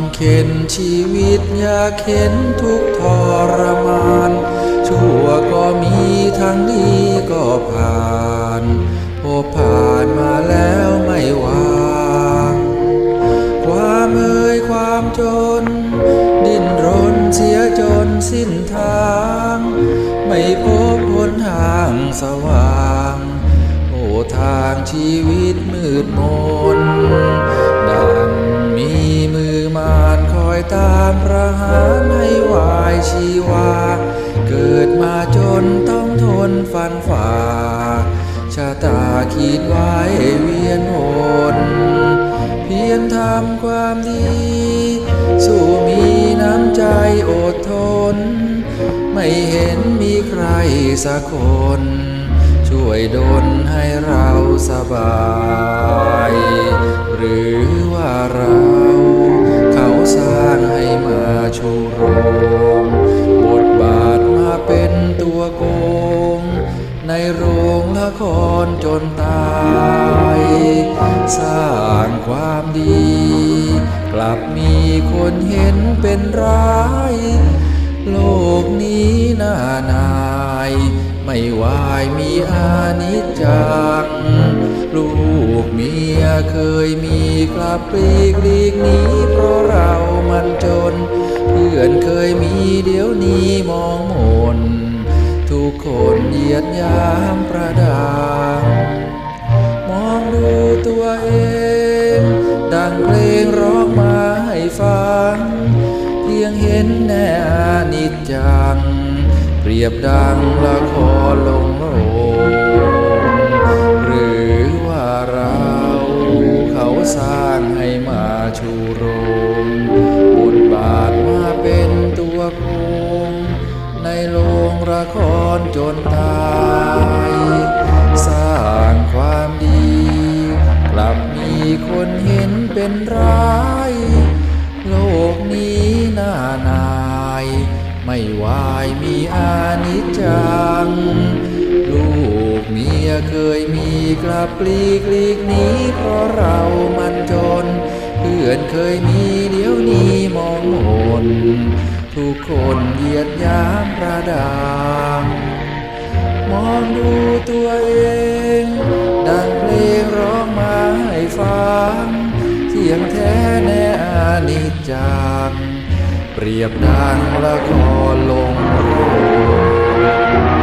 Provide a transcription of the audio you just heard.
ำเข็นชีวิตอยากเห็นทุกทรมาน ชั่วก็มีทั้งดีก็ผ่านพบผ่านมาแล้วไม่วางความเอ่ยความจน ดิ้นรนเสียจนสิ้นทาง ไม่พบหนทางสว่าง โอ้ทางชีวิตมืดมน ผิดไว้เวียนวนเพียรทำความดี สู้มีน้ำใจอดทน ไม่เห็นมีใครสักคน ช่วยดลให้เราสบาย หรือว่าเรา นเห็นเป็นร้าย โลกนี้น่านาย ไม่วายมีอานิจจังลูกเมียเคยมีกลับปลีกลีกหนี้เพราะเรามันจน เพื่อนเคยมีเดี๋ยวนี้มองมน ทุกคนเหยียดยามประดางมองดูตัวเอง ดังเพลงร ยงเห็นแน่อานิจจัง เปรียบดังละครลงโรงหรือว่าเราเขาสร้างให้มาชูโรงบทบาทมาเป็นตัวโกงในโรงละครจนตายสร้างความดี กลับมีคนเห็นเป็นร้าย โลกนี้น่านาย ไม่วายมีอานิจจัง ลูกเมียเคยมีกลับปลีกลีกหนี้เพราะเรามันจน เพื่อนเคยมีเดี๋ยวนี้มองหนทุกคนเหยียดยามประดางมองดูตัวเอง ดังเพลงร้องมา ยงแท้แน่นิจจัง เปรียบดังละครลงรู